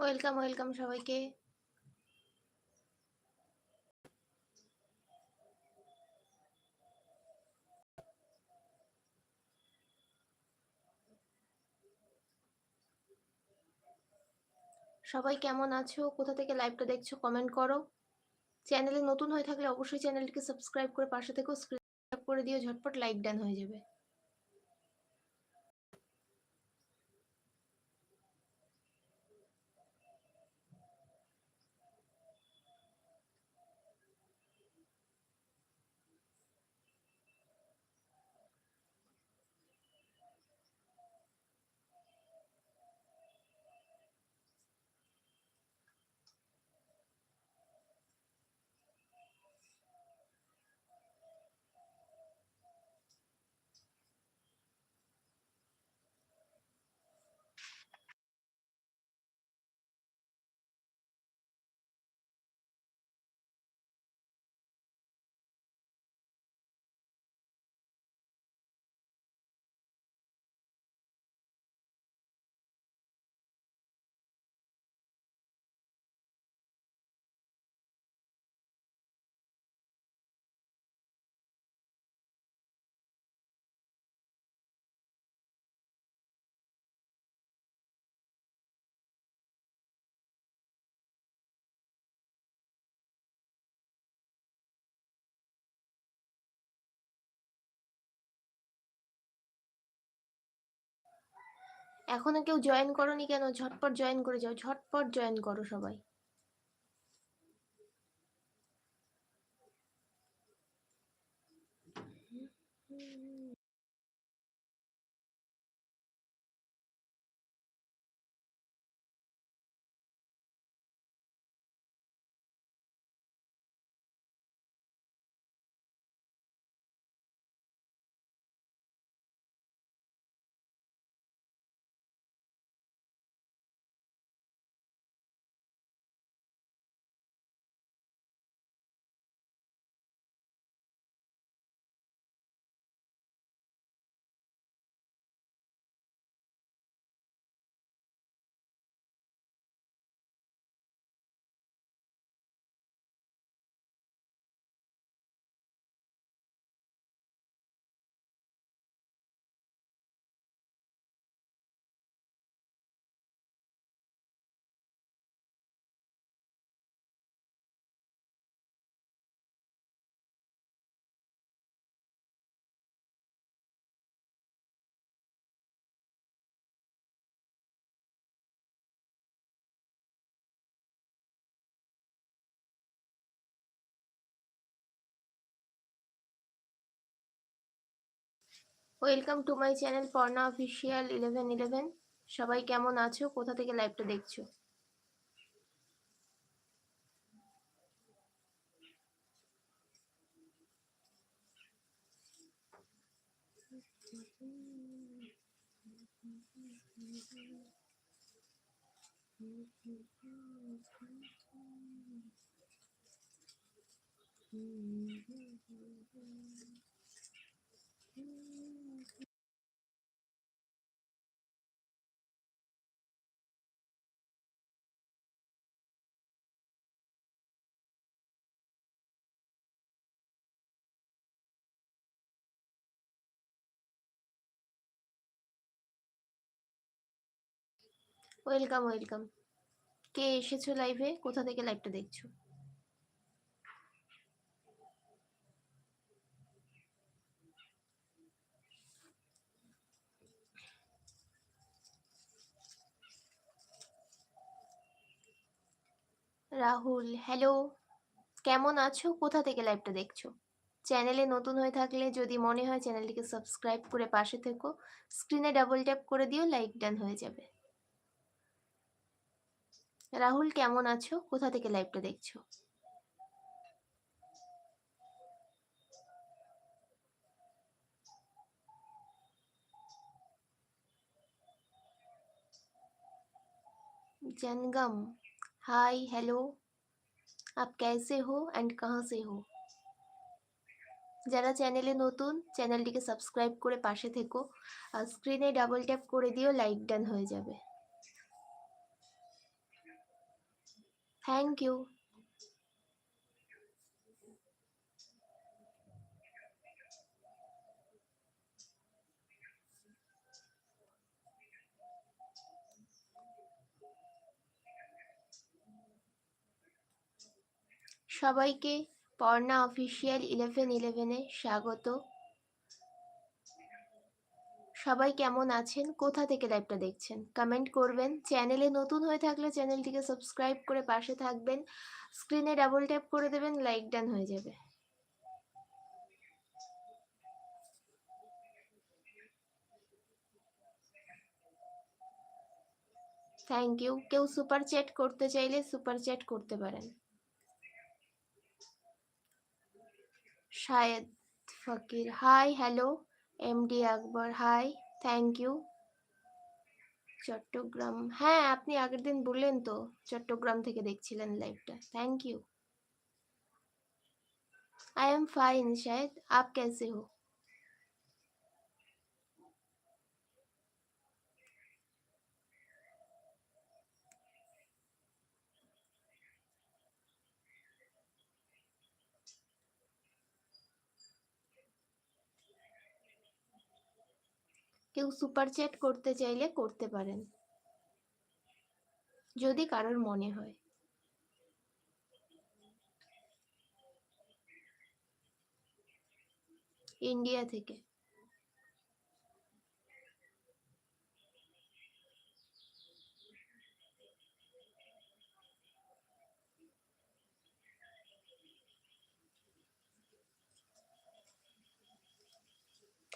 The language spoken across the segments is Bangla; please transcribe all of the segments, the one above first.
ওয়েলকাম ওয়েলকাম সবাইকে। সবাই কেমন আছো? কোথা থেকে লাইভটা দেখছ কমেন্ট করো। চ্যানেলে নতুন হয়ে থাকলে অবশ্যই চ্যানেলটিকে সাবস্ক্রাইব করে পাশে থেকেও স্ক্রিন করে দিও, ঝটপট লাইক ডান হয়ে যাবে। এখনও কেউ জয়েন করনি কেন? ঝটপট জয়েন করে যাও ঝটপট জয়েন করো সবাই। Welcome to my channel Parna official eleven eleven সবাই কেমন আছো? কোথা থেকে লাইভটা দেখছ? ওয়েলকাম ওয়েলকাম কে এসেছ লাইভে কোথা থেকে লাইভটা দেখছ? রাহুল হ্যালো কেমন আছো? কোথা থেকে লাইভটা দেখছ? চ্যানেলে নতুন হয়ে থাকলে যদি মনে হয় চ্যানেলটিকে সাবস্ক্রাইব করে পাশে থেকো। স্ক্রিনে ডাবল ট্যাপ করে দিও লাইক ডান হয়ে যাবে। রাহুল কেমন আছো কোথা থেকে লাইভটা দেখছো जनगम हाय हेलो आप कैसे हो एंड कहाँ से हो যারা চ্যানেলে নতুন চ্যানেলটিকে সাবস্ক্রাইব করে পাশে থেকো আর স্ক্রিনে ডাবল ট্যাপ করে দিও লাইক ডান হয়ে যাবে থ্যাংক ইউ সবাইকে পর্ণা অফিসিয়াল ইলেভেন ইলেভেনে স্বাগত। সবাই কেমন আছেন? কোথা থেকে লাইভটা দেখছেন? কমেন্ট করবেন। চ্যানেলে নতুন হয়ে থাকলে চ্যানেলটিকে সাবস্ক্রাইব করে পাশে থাকবেন। স্ক্রিনে ডাবল ট্যাপ করে দেবেন লাইক ডান হয়ে যাবে। থ্যাংক ইউ কেউ সুপার চ্যাট করতে চাইলে সুপার চ্যাট করতে পারেন। Shayed Fakir hi hello MD Akbar Hai thank you Chittagong হ্যাঁ আপনি আগের দিন বললেন তো চট্টগ্রাম থেকে দেখছিলেন লাইভটা thank you I am fine शायद आप कैसे हो কেউ সুপার চ্যাট করতে চাইলে করতে পারেন। যদি কারোর মনে হয়। ইন্ডিয়া থেকে।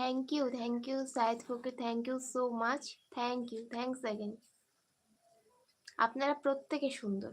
Thank you thank you Saeed Fakir thank you so much thank you thanks again আপনারা প্রত্যেকে সুন্দর।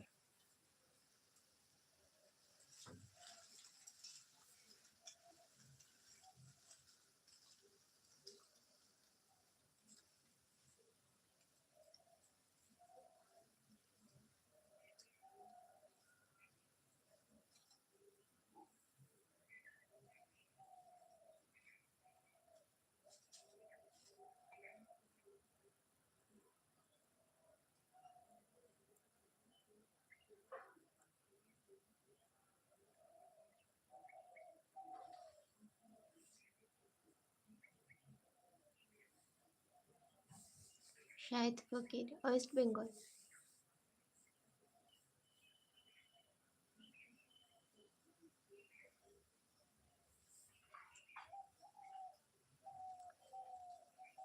Shahid Fakir West Bengal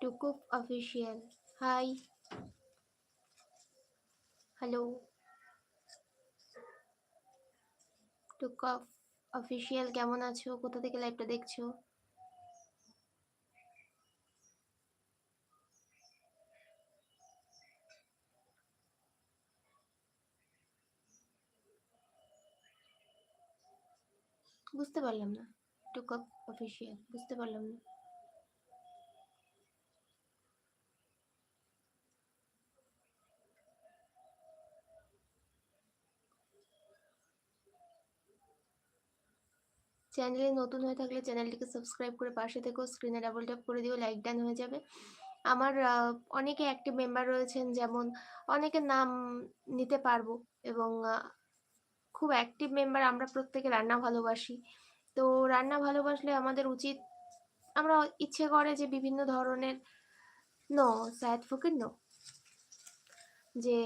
Tukup official hi hello Tukup official কেমন আছো? কোথা থেকে লাইভটা দেখছ? বুঝতে পারলাম না। টুকআপ অফিসিয়াল বুঝতে পারলাম না। চ্যানেলে নতুন হয়ে থাকলে চ্যানেলটিকে সাবস্ক্রাইব করে পাশে থেকেও স্ক্রিনে ডাবল ট্যাপ করে দিও লাইক ডান হয়ে যাবে। আমার অনেকে অ্যাক্টিভ মেম্বার রয়েছেন, যেমন অনেকের নাম নিতে পারব এবং খুব অ্যাক্টিভ মেম্বার আমরা প্রত্যেকে রান্না ভালোবাসি। তো রান্না ভালোবাসলে আমাদের উচিত, আমরা ইচ্ছে করে যে বিভিন্ন ধরনের নো সায়দ ফকির নো যে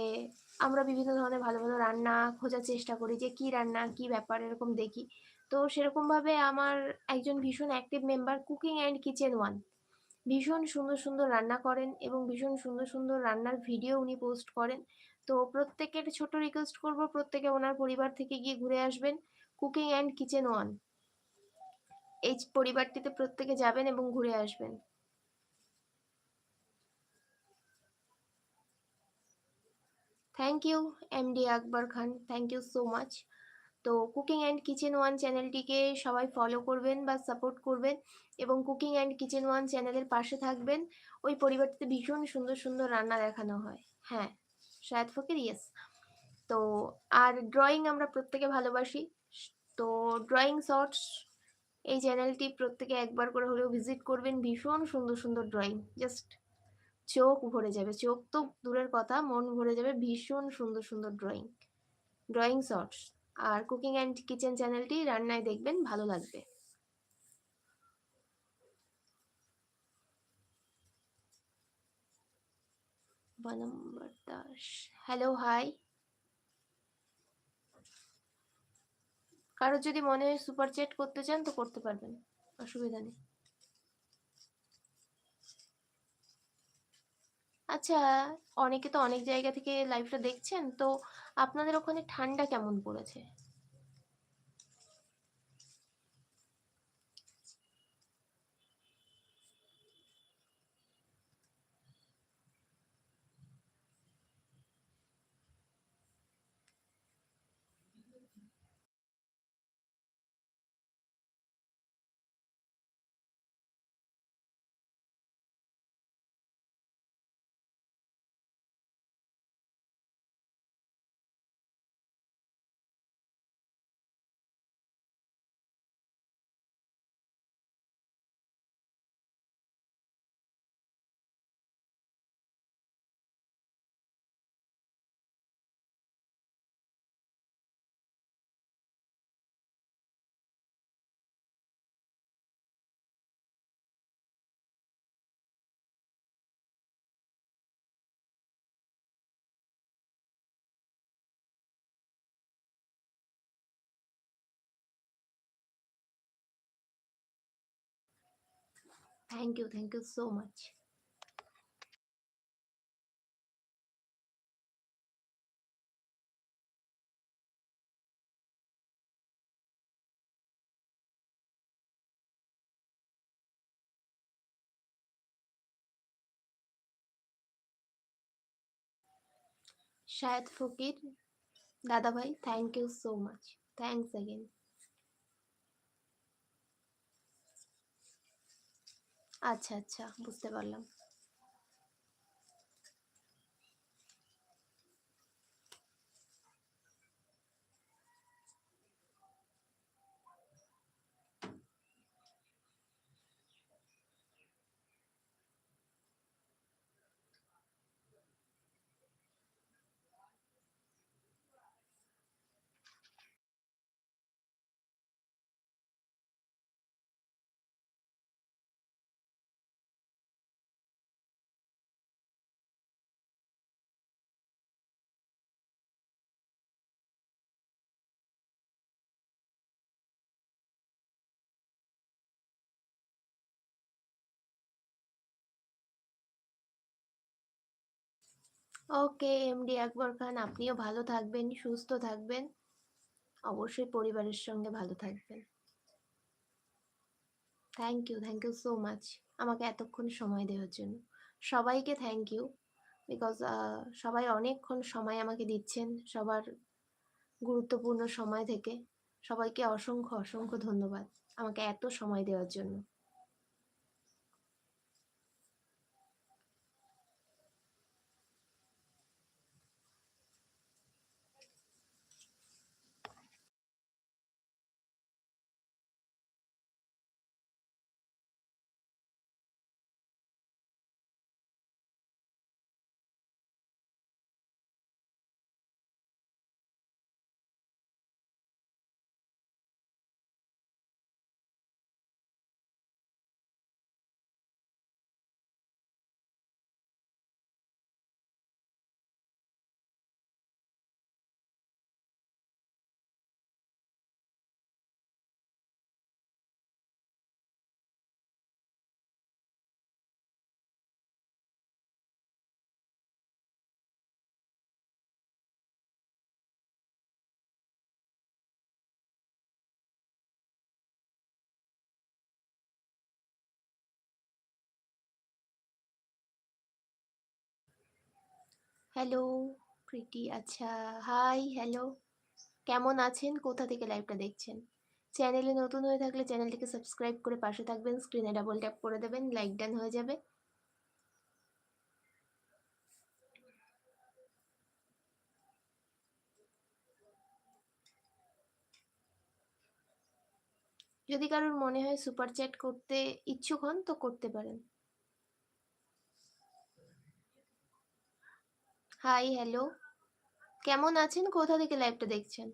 আমরা বিভিন্ন ধরনের ভালো ভালো রান্না খোঁজার চেষ্টা করি, যে কি রান্না, কি ব্যাপার এরকম দেখি। তো সেরকমভাবে আমার একজন ভীষণ active member cooking and kitchen one ভীষণ সুন্দর সুন্দর রান্না করেন এবং ভীষণ সুন্দর সুন্দর রান্নার ভিডিও উনি পোস্ট করেন। তো প্রত্যেকের ছোট রিকোয়েস্ট করব, প্রত্যেকে ওনার পরিবার থেকে গিয়ে ঘুরে আসবেন। কুকিং অ্যান্ড কিচেন ওয়ান এই পরিবারটিতে প্রত্যেকে যাবেন এবং ঘুরে আসবেন। Thank you M D Akbar Khan thank you so much তো কুকিং অ্যান্ড কিচেন ওয়ান চ্যানেলটিকে সবাই ফলো করবেন বা সাপোর্ট করবেন এবং কুকিং অ্যান্ড কিচেন ওয়ান চ্যানেলের পাশে থাকবেন। ওই পরিবারটিতে ভীষণ সুন্দর সুন্দর রান্না দেখানো হয়। হ্যাঁ শায়দ ফকির ইয়েস তো আর ড্রয়িং আমরা প্রত্যেকে ভালোবাসি। তো ড্রয়িং শর্টস এই চ্যানেলটি প্রত্যেকে একবার করে হলেও ভিজিট করবেন। ভীষণ সুন্দর সুন্দর ড্রয়িং জাস্ট চোখ ভরে যাবে। চোখ তো দূরের কথা, মন ভরে যাবে। ভীষণ সুন্দর সুন্দর ড্রয়িং ড্রয়িং শর্টস আর কুকিং অ্যান্ড কিচেন চ্যানেলটি রান্নায় দেখবেন, ভালো লাগবে। দাস হ্যালো হাই কারও যদি মনে সুপার চ্যাট করতে চান, তো করতে পারবেন, অসুবিধা নেই। আচ্ছা অনেকে তো অনেক জায়গা থেকে লাইভটা দেখছেন তো আপনাদের ওখানে ঠান্ডা কেমন পড়েছে? Thank you. Thank you so much. Shayad Fukir, Dada Bhai, thank you so much. Thanks again. আচ্ছা আচ্ছা বুঝতে পারলাম। ওকে, এমডি আকবর খান, আপনিও ভালো থাকবেন, সুস্থ থাকবেন। অবশ্যই পরিবারের সঙ্গে ভালো থাকবেন। Thank you thank you so much আমাকে এতক্ষণ সময় দেওয়ার জন্য। সবাইকে থ্যাংক ইউ বিকজ সবাই অনেকক্ষণ সময় আমাকে দিচ্ছেন সবার গুরুত্বপূর্ণ সময় থেকে। সবাইকে অসংখ্য অসংখ্য ধন্যবাদ আমাকে এত সময় দেওয়ার জন্য। হ্যালো প্রীতি আচ্ছা হাই হ্যালো কেমন আছেন? কোথা থেকে লাইভটা দেখছেন? চ্যানেলে নতুন হয়ে থাকলে চ্যানেলটিকে সাবস্ক্রাইব করে পাশে থাকবেন স্ক্রিনে ডাবল ট্যাপ করে দেবেন লাইক ডান হয়ে যাবে। যদি কারোর মনে হয় সুপার চ্যাট করতে ইচ্ছুক হন, তো করতে পারেন। হাই হ্যালো কেমন আছেন? কোথা থেকে লাইভটা দেখছেন?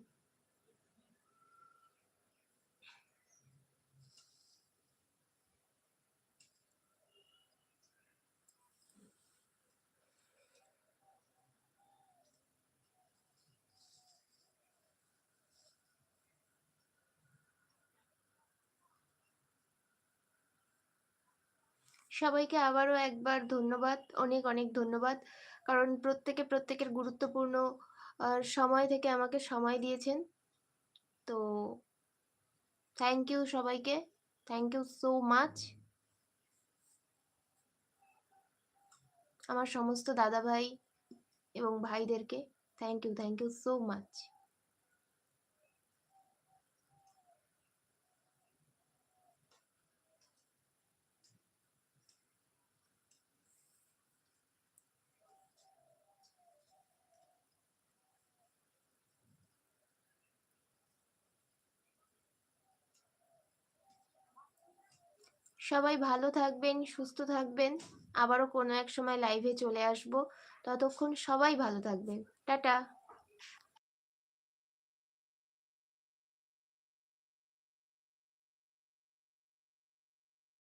সবাইকে আবারও একবার ধন্যবাদ, অনেক অনেক ধন্যবাদ। কারণ প্রত্যেকে প্রত্যেকের গুরুত্বপূর্ণ সময় থেকে আমাকে সময় দিয়েছেন। তো থ্যাংক ইউ সবাইকে। থ্যাংক ইউ সো মাচ আমার সমস্ত দাদা ভাই এবং ভাইদেরকে thank you thank you so much সবাই ভালো থাকবেন, সুস্থ থাকবেন। আবারও কোনো এক সময় লাইভে চলে আসব। ততক্ষণ সবাই ভালো থাকবেন। টাটা।